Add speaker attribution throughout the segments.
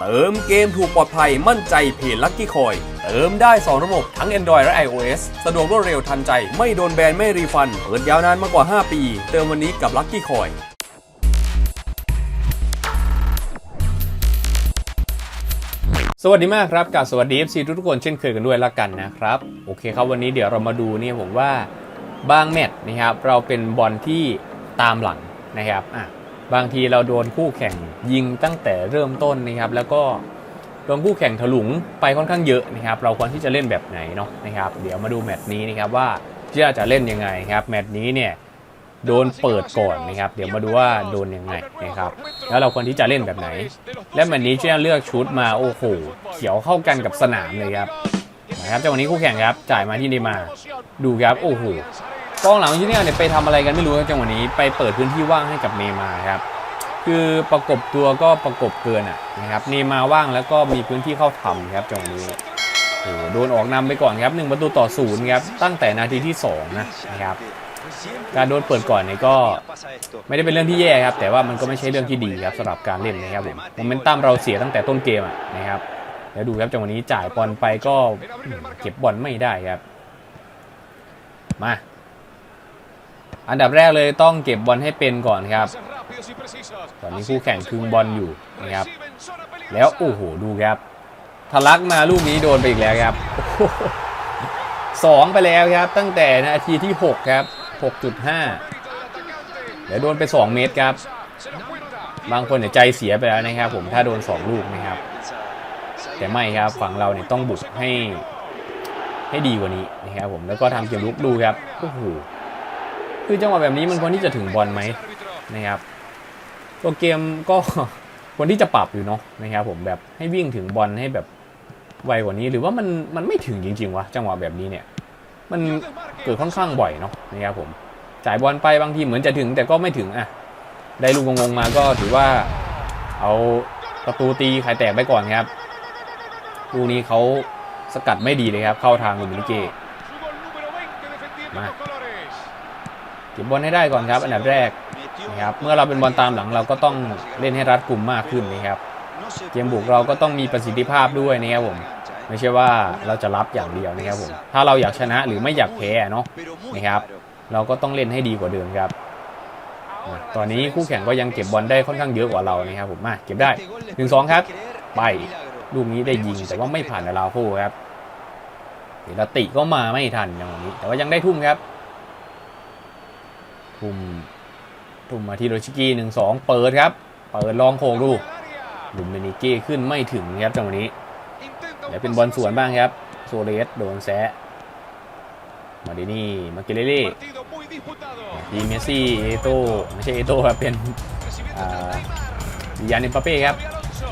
Speaker 1: เติมเกมถูกปลอดภัยมั่นใจเพจลั c กี้คอย เติมได้ 2 ระบบทั้ง Android และ iOS สะดวกรวดเร็วทันใจ ไม่โดนแบน ไม่รีฟัน เปิดยาวนานมากกว่า 5 ปี เติมวันนี้กับลั c กี้คอยสวัสดีมากครับกับสวัสดี FC ทุกๆคนเช่นเคยกันด้วยละกันนะครับ โอเคครับวันนี้เดี๋ยวเรามาดูเนี่ยผมว่าบางแมตช์นะครับเราเป็นบอลที่ตามหลังนะครับอะ บางทีเราโดนคู่แข่งยิงตั้งแต่เริ่มต้นนะครับ แล้วก็โดนคู่แข่งถลุงไปค่อนข้างเยอะนะครับ เราควรที่จะเล่นแบบไหนเนาะนะครับ เดี๋ยวมาดูแมตช์นี้นะครับว่าจะจะเล่นยังไงครับแมตช์นี้เนี่ยโดนเปิดก่อนนะครับ เดี๋ยวมาดูว่าโดนยังไงนะครับ แล้วเราควรที่จะเล่นแบบไหน และแมตช์นี้เจ้าเลือกชุดมาโอ้โหเขียวเข้ากันกับสนามเลยครับนะครับจังหวะนี้คู่แข่งครับจ่ายมาที่เนย์มาดูครับโอ้โห กองหลังที่เนี่ยเนี่ยไปทำอะไรกันไม่รู้ครับจังหวะนี้ไปเปิดพื้นที่ว่างให้กับเนมาครับคือประกบตัวก็ประกบเกินอะนะครับเนมาว่างแล้วก็มีพื้นที่เข้าทำครับจังหวะนี้โอ้โดนออกนำไปก่อนครับหนึ่งประตูต่อศูนย์ครับตั้งแต่นาทีที่สองนะนะครับการโดนเปิดก่อนเนี่ยก็ไม่ได้เป็นเรื่องที่แย่ครับ แต่ว่ามันก็ไม่ใช่เรื่องที่ดีครับสำหรับการเล่นนะครับผมโมเมนตัมเราเสียตั้งแต่ต้นเกมอะนะครับแล้วดูครับจังหวะนี้จ่ายบอลไปก็เก็บบอลไม่ได้ครับ มา อันดับแรกเลยต้องเก็บบอลให้เป็นก่อนครับ ตอนนี้คู่แข่งคึงบอลอยู่นะครับ แล้วโอ้โหดูครับทะลักมาลูกนี้โดนไปอีกแล้วครับสองไปแล้วครับ ตั้งแต่นาทีที่ 6 ครับ 6.5 เดี๋ยวโดนไป 2 เมตรครับ บางคนเนี่ยใจเสียไปแล้วนะครับ ผมถ้าโดน 2 ลูกนะครับ แต่ไม่ครับฝั่งเราเนี่ยต้องบุกให้ให้ดีกว่านี้นะครับผมแล้วก็ทำเกมลุกดูครับโอ้โห คือจังหวะแบบนี้มันควรที่จะถึงบอลไหมนะครับตัวเกมก็ควรที่จะปรับอยู่เนาะนะครับผมแบบให้วิ่งถึงบอลให้แบบไวกว่านี้หรือว่ามันมันไม่ถึงจริงๆวะจังหวะแบบนี้เนี่ย มันเกิดค่อนข้างบ่อยเนาะนะครับผมจ่ายบอลไปบางทีเหมือนจะถึงแต่ก็ไม่ถึงอะได้ลูกงงมาก็ถือว่าเอาประตูตีไข่แตกไปก่อนครับลูกนี้เขาสกัดไม่ดีเลยครับ เข้าทางลูมินิเกมา เก็บบอลให้ได้ก่อนครับ อันดับแรกนะครับเมื่อเราเป็นบอลตามหลังเราก็ต้องเล่นให้รัดกลุ่มมากขึ้นนะครับเกมบุกเราก็ต้องมีประสิทธิภาพด้วยนะครับผมไม่ใช่ว่าเราจะรับอย่างเดียวนะครับผมถ้าเราอยากชนะหรือไม่อยากแพ้เนาะนะครับ เราก็ต้องเล่นให้ดีกว่าเดิมครับ ตอนนี้คู่แข่งก็ยังเก็บบอลได้ค่อนข้างเยอะกว่าเรานะครับผมมาเก็บได้หนึ่งสองครับ ไปลูกนี้ได้ยิงแต่ว่าไม่ผ่านลาโฟครับเดลติก็มาไม่ทันอย่างนี้แต่ว่ายังได้ทุ่มครับ ทุ่มทุ่มมาที่โรชิกีหนึ่งสองเปิดครับ เปิดลองโคงดูลุมเมนิเก้ขึ้นไม่ถึงครับจังหวะนี้เดี๋ยวเป็นบอลสวนบ้างครับ โซเลสโดนแซะมาดินี่มาเกเลเล่ดีเมสซี่เอโตไม่ใช่เอโตครับเป็นยานิปาเป้ครับ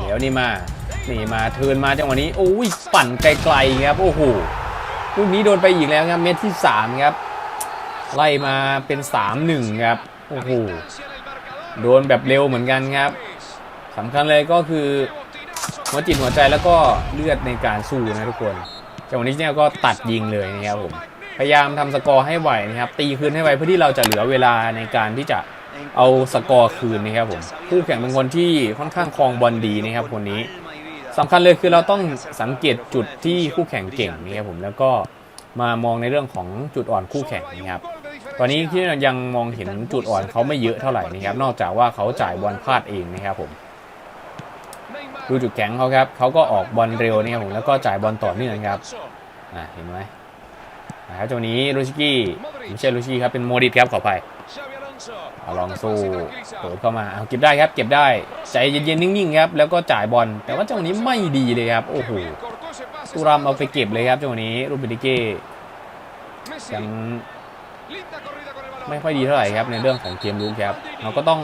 Speaker 1: เดี๋ยวนี่มา นี่มาเทินมาจังหวะนี้ โอ้ย ปั่นไกลๆครับ โอ้โห ลูกนี้โดนไปอีกแล้วครับ เม็ดที่ 3 ครับ ไล่มาเป็น 3-1 ครับ โอ้โห โดนแบบเร็วเหมือนกันครับสำคัญเลยก็คือหัวจิตหัวใจแล้วก็เลือดในการสู้นะทุกคนจังหวะนี้เนี่ยก็ตัดยิงเลยนะครับผม พยายามทำสกอร์ให้ไหวนะครับ ตีคืนให้ไวเพื่อที่เราจะเหลือเวลาในการที่จะเอาสกอร์คืนนะครับผมคู่แข่งเป็นคนที่ค่อนข้างคลองบอลดีนะครับคนนี้สำคัญเลยคือเราต้องสังเกตจุดที่คู่แข่งเก่งนะครับผมแล้วก็มามองในเรื่องของจุดอ่อนคู่แข่งนะครับ ตอนนี้ที่ยังมองเห็นจุดอ่อนเขาไม่เยอะเท่าไหร่นะครับ นอกจากว่าเขาจ่ายบอลพลาดเองนะครับผมดูจุดแข็งเขาครับเขาก็ออกบอลเร็วนะครับผมแล้วก็จ่ายบอลต่อเนื่องครับอ่าเห็นไหมนะครับตัวนี้ลูชิกี้ไม่ใช่ลูชิกี้ครับเป็นโมดิตครับขออภัยเอลองสู้เปิดเข้ามาเอาเก็บได้ครับ เก็บได้ใจเย็นๆนิ่งๆครับแล้วก็จ่ายบอลแต่ว่าจังหวะนี้ไม่ดีเลยครับโอ้โหตุรามเอาไปเก็บเลยครับจังหวะนี้รูบิดิเก้ยัง ไม่ค่อยดีเท่าไหร่ครับในเรื่องของเกมลุกครับ เราก็ต้อง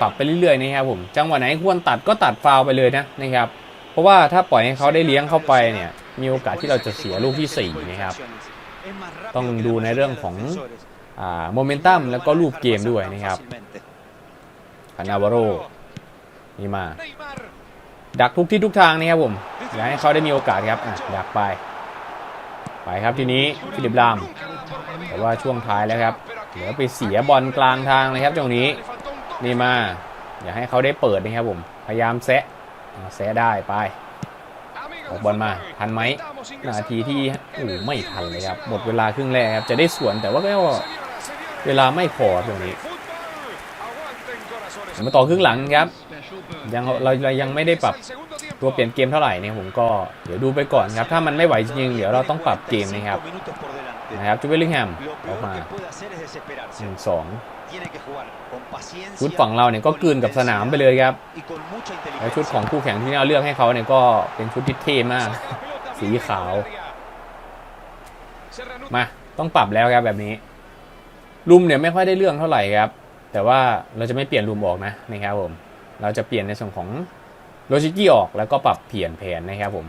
Speaker 1: ปรับไปเรื่อยๆนะครับผม จังหวะไหนควรตัดก็ตัดฟาวไปเลยนะนะครับ เพราะว่าถ้าปล่อยให้เขาได้เลี้ยงเข้าไปเนี่ย มีโอกาสที่เราจะเสียลูกที่4นะครับ ต้องดูในเรื่องของโมเมนตัมแล้วก็รูปเกมด้วยนะครับคานาวาโรนี่มา ดักทุกที่ทุกทางนะครับผมอยากให้เขาได้มีโอกาสครับอะดักไป ไปครับทีนี้ฟิลิปลาม แต่ว่าช่วงท้ายแล้วครับเดี๋ยวไปเสียบอลกลางทางเลยครับตรงนี้นี่มา อย่าให้เขาได้เปิดนะครับผม พยายามแซะแซะได้ไปออกบอลมาทันไหมนาทีที่โอ้ไม่ทันเลยครับ หมดเวลาครึ่งแรกครับ จะได้สวนแต่ว่าก็เวลาไม่พอตรงนี้มาต่อครึ่งหลังครับ ยังเราเรายังไม่ได้ปรับตัวเปลี่ยนเกมเท่าไหร่เนี่ยผมก็เดี๋ยวดูไปก่อนครับ ถ้ามันไม่ไหวจริงเดี๋ยวเราต้องปรับเกมนะครับ นะครับจูเบลลิงแฮมออกมาหนึ่งสองชุดฝั่งเราเนี่ยก็กลืนกับสนามไปเลยครับแล้วชุดของคู่แข่งที่เราเลือกให้เขาเนี่ยก็เป็นชุดที่เท่มาก สีขาว มาต้องปรับแล้วครับแบบนี้ลุมเนี่ยไม่ค่อยได้เรื่องเท่าไหร่ครับ แต่ว่าเราจะไม่เปลี่ยนลุมออกนะนะครับผม เราจะเปลี่ยนในส่วนของโลจิกี้ออกแล้วก็ปรับเปลี่ยนแผนนะครับผม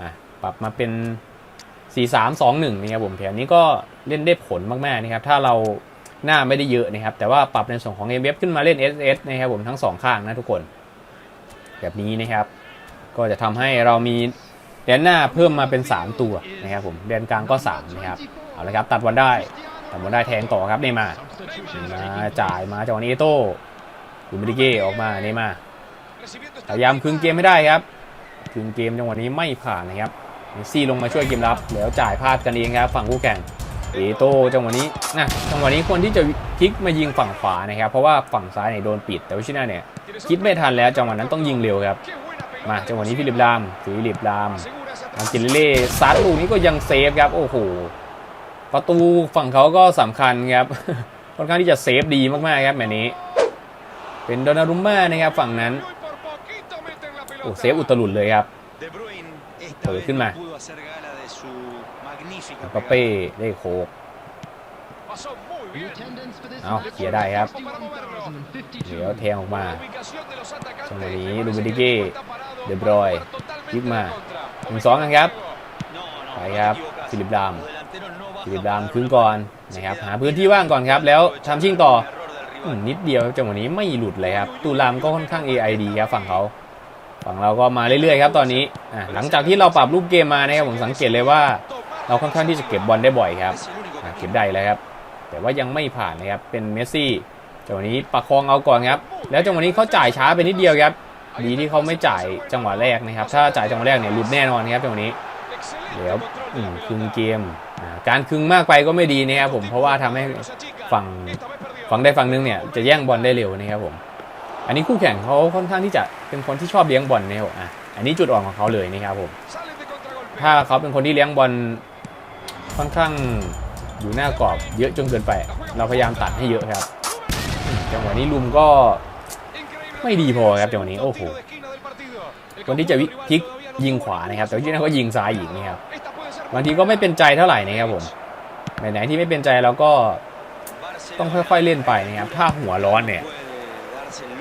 Speaker 1: อะปรับมาเป็น 4 3 2 1นะครับผมแผนนี้ก็เล่นได้ผลมากๆนะครับถ้าเราหน้าไม่ได้เยอะนะครับแต่ว่าปรับในส่วนของ m f ขึ้นมาเล่น SS นะครับผมทั้งสองข้างนะทุกคน แบบนี้นะครับ ก็จะทำให้เรามีแดนหน้าเพิ่มมาเป็น 3 ตัวนะครับผมแดนกลางก็ 3 นะครับเอาละครับตัดบอลได้ตัดบอลได้แทงต่อครับเนมาเนมาจ่ายมาจากวันนี้เอโต้ดูมิดิเก้ออกมาเนมาพยายามคึงเกมให้ได้ครับคึงเกมจังหวะนี้ไม่ผ่านนะครับ ซี่ลงมาช่วยเกมรับแล้วจ่ายพลาดกันเองครับฝั่งคู่แข่งเอโต้จังหวะนี้นะจังหวะนี้คนที่จะพลิกมายิงฝั่งขวานะครับเพราะว่าฝั่งซ้ายเนี่ยโดนปิด แต่ว่าชิน่าเนี่ยคิดไม่ทันแล้วจังหวะนั้นต้องยิงเร็วครับมาจังหวะนี้ฟิลิปลามฟิลิปลามมากินเล่ซัดลูกนี้ก็ยังเซฟครับโอ้โหประตูฝั่งเขาก็สำคัญครับค่อนข้างที่จะเซฟดีมากๆครับแบบนี้ เป็นโดนารุมม่านะครับฝั่งนั้นโอ้เซฟอุตลุดเลยครับ เปิดขึ้นมาแล้วก็เป้ได้โคก
Speaker 2: เอาเคลียร์ได้ครับ
Speaker 1: เดี๋ยวแทงออกมาจังหวะนี้ลูบิดิเก้เดบรอยยิกมาหนึ่งสองกันครับไปครับฟิลิปลามฟิลิปลามคืนก่อนนะครับหาพื้นที่ว่างก่อนครับ แล้วทำชิ่งต่ออืมนิดเดียวครับจังหวะนี้ไม่หลุดเลยครับ ตูลามก็ค่อนข้าง AI ดีครับฝั่งเขา ฝั่งเราก็มาเรื่อยๆครับตอนนี้อะหลังจากที่เราปรับรูปเกมมานะครับผมสังเกตเลยว่า เราค่อนข้างที่จะเก็บบอลได้บ่อยครับอะเก็บได้แล้วครับ แต่ว่ายังไม่ผ่านนะครับเป็นเมสซี่จังหวะนี้ประคองเอาก่อนครับ แล้วจังหวะนี้เขาจ่ายช้าไปนิดเดียวครับดีที่เขาไม่จ่ายจังหวะแรกนะครับ ถ้าจ่ายจังหวะแรกเนี่ยหลุดแน่นอนครับจังหวะนี้เดี๋ยวอืมคึงเกม การคึงมากไปก็ไม่ดีนะครับผมเพราะว่าทำให้ฝั่งฝั่งได้ฝั่งนึงเนี่ยจะแย่งบอลได้เร็วนะครับผม อันนี้คู่แข่งเขาค่อนข้างที่จะเป็นคนที่ชอบเลี้ยงบอลเนะครับผมอะอันนี้จุดอ่อนของเขาเลยนะครับผมถ้าเขาเป็นคนที่เลี้ยงบอลค่อนข้างอยู่หน้ากรอบเยอะจนเกินไป เราพยายามตัดให้เยอะครับจังหวะนี้ลุมก็ไม่ดีพอครับจังหวะนี้โอ้โหคนที่จะวิพลิกยิงขวานะครับ แต่ที่นั่นก็ยิงซ้ายอีกนะครับบางทีก็ไม่เป็นใจเท่าไหร่นะครับผมไหนๆที่ไม่เป็นใจเราก็ต้องค่อยๆเล่นไปนะครับถ้าหัวร้อนเนี่ย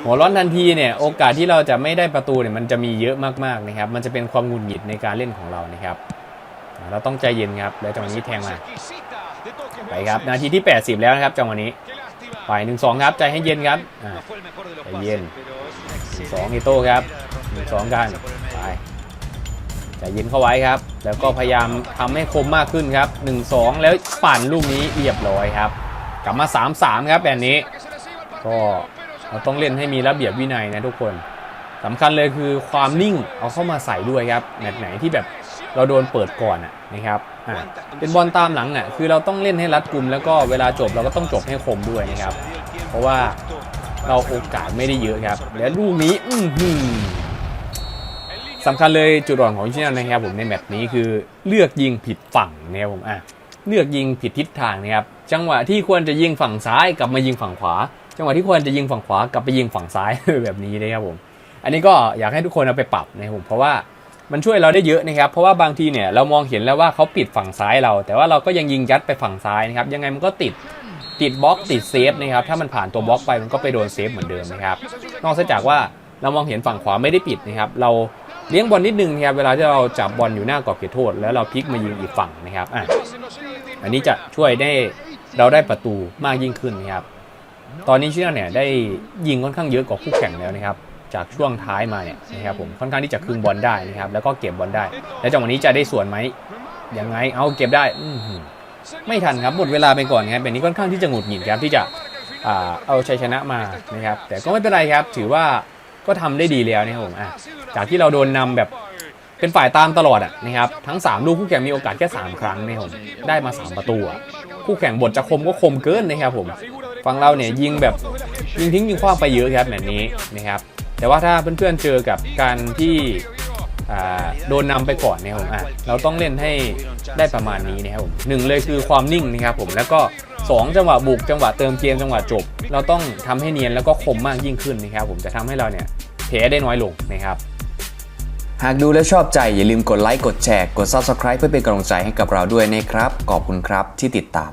Speaker 1: หัวร้อนทันทีเนี่ยโอกาสที่เราจะไม่ได้ประตูเนี่ยมันจะมีเยอะมากๆนะครับ มันจะเป็นความหงุดหงิดในการเล่นของเรานะครับ เราต้องใจเย็นครับแล้วจังหวะนี้แทงมาไปครับนาทีที่ 80 แล้วนะครับจังหวะนี้ไปหนึ่งสองครับใจให้เย็นครับใจเย็นหนึ่งสองอีโต้ครับหนึ่งสองกันไปใจเย็นเข้าไว้ครับ แล้วก็พยายามทำให้คมมากขึ้นครับหนึ่งสองแล้วปั่นลูกนี้เรียบร้อยครับ กลับมาสามสามครับแบบนี้ ก็ เราต้องเล่นให้มีระเบียบวินัยนะทุกคนสำคัญเลยคือความนิ่งเอาเข้ามาใส่ด้วยครับแมตช์ไหนที่แบบเราโดนเปิดก่อนนะครับอะเป็นบอลตามหลังอะคือเราต้องเล่นให้รัดกุมแล้วก็เวลาจบเราก็ต้องจบให้คมด้วยนะครับ เพราะว่าเราโอกาสไม่ได้เยอะครับ และลูกนี้อื้สำคัญเลยจุดอ่อนของชินันนะครับผมในแมตช์นี้คือเลือกยิงผิดฝั่งนะครับผมอะเลือกยิงผิดทิศทางนะครับจังหวะที่ควรจะยิงฝั่งซ้ายกลับมายิงฝั่งขวา จังหวะที่ควรจะยิงฝั่งขวากลับไปยิงฝั่งซ้ายแบบนี้นะครับผม อันนี้ก็อยากให้ทุกคนเอาไปปรับนะครับผมเพราะว่ามันช่วยเราได้เยอะนะครับ เพราะว่าบางทีเนี่ยเรามองเห็นแล้วว่าเขาปิดฝั่งซ้ายเรา แต่ว่าเราก็ยังยิงยัดไปฝั่งซ้ายนะครับ ยังไงมันก็ติดติดบล็อกติดเซฟนะครับ ถ้ามันผ่านตัวบล็อกไปมันก็ไปโดนเซฟเหมือนเดิมนะครับ นอกจากว่าเรามองเห็นฝั่งขวาไม่ได้ปิดนะครับ เราเลี้ยงบอลนิดนึงนะครับ เวลาที่เราจับบอลอยู่หน้ากรอบเขตโทษ แล้วเราพลิกมายิงอีกฝั่งนะครับอะอันนี้จะช่วยได้เราได้ประตูมากยิ่งขึ้นนะครับ ตอนนี้เชื่อเนี่ยได้ยิงค่อนข้างเยอะกว่าคู่แข่งแล้วนะครับจากช่วงท้ายมาเนี่ยนะครับผมค่อนข้างที่จะคืนบอลได้นะครับแล้วก็เก็บบอลได้ แล้วจังหวะนี้จะได้ส่วนไหมยังไงเอาเก็บได้อืไม่ทันครับหมดเวลาไปก่อนครับแบบนี้ค่อนข้างที่จะหงุดหงิดครับที่จะเอาชัยชนะมานะครับแต่ก็ไม่เป็นไรครับถือว่าก็ทำได้ดีแล้วนะครับผมจากที่เราโดนนำแบบเป็นฝ่ายตามตลอดอะนะครับทั้ง 3 ลูกคู่แข่งมีโอกาสแค่ 3 ครั้งนะครับผมได้มา 3 ประตูคู่แข่งบทจะคมก็คมเกินนะครับผม ฝั่งเราเนี่ยยิงแบบยิงทิ้งยิงขว้างไปเยอะครับแบบนี้นะครับ แต่ว่าถ้าเพื่อนๆเจอกับการที่โดนนำไปก่อนนะครับผมอะเราต้องเล่นให้ได้ประมาณนี้นะครับผมหนึ่งเลยคือความนิ่งนะครับผมแล้วก็ 2 จังหวะบุกจังหวะเติมเกมจังหวะจบ เราต้องทำให้เนียนแล้วก็คมมากยิ่งขึ้นนะครับผมจะทำให้เราเนี่ยแพ้ได้น้อยลงนะครับ
Speaker 3: หากดูแล้วชอบใจอย่าลืมกดไลค์กดแชร์กด Subscribe เพื่อเป็นกำลังใจให้กับเราด้วยนะครับ ขอบคุณครับที่ติดตาม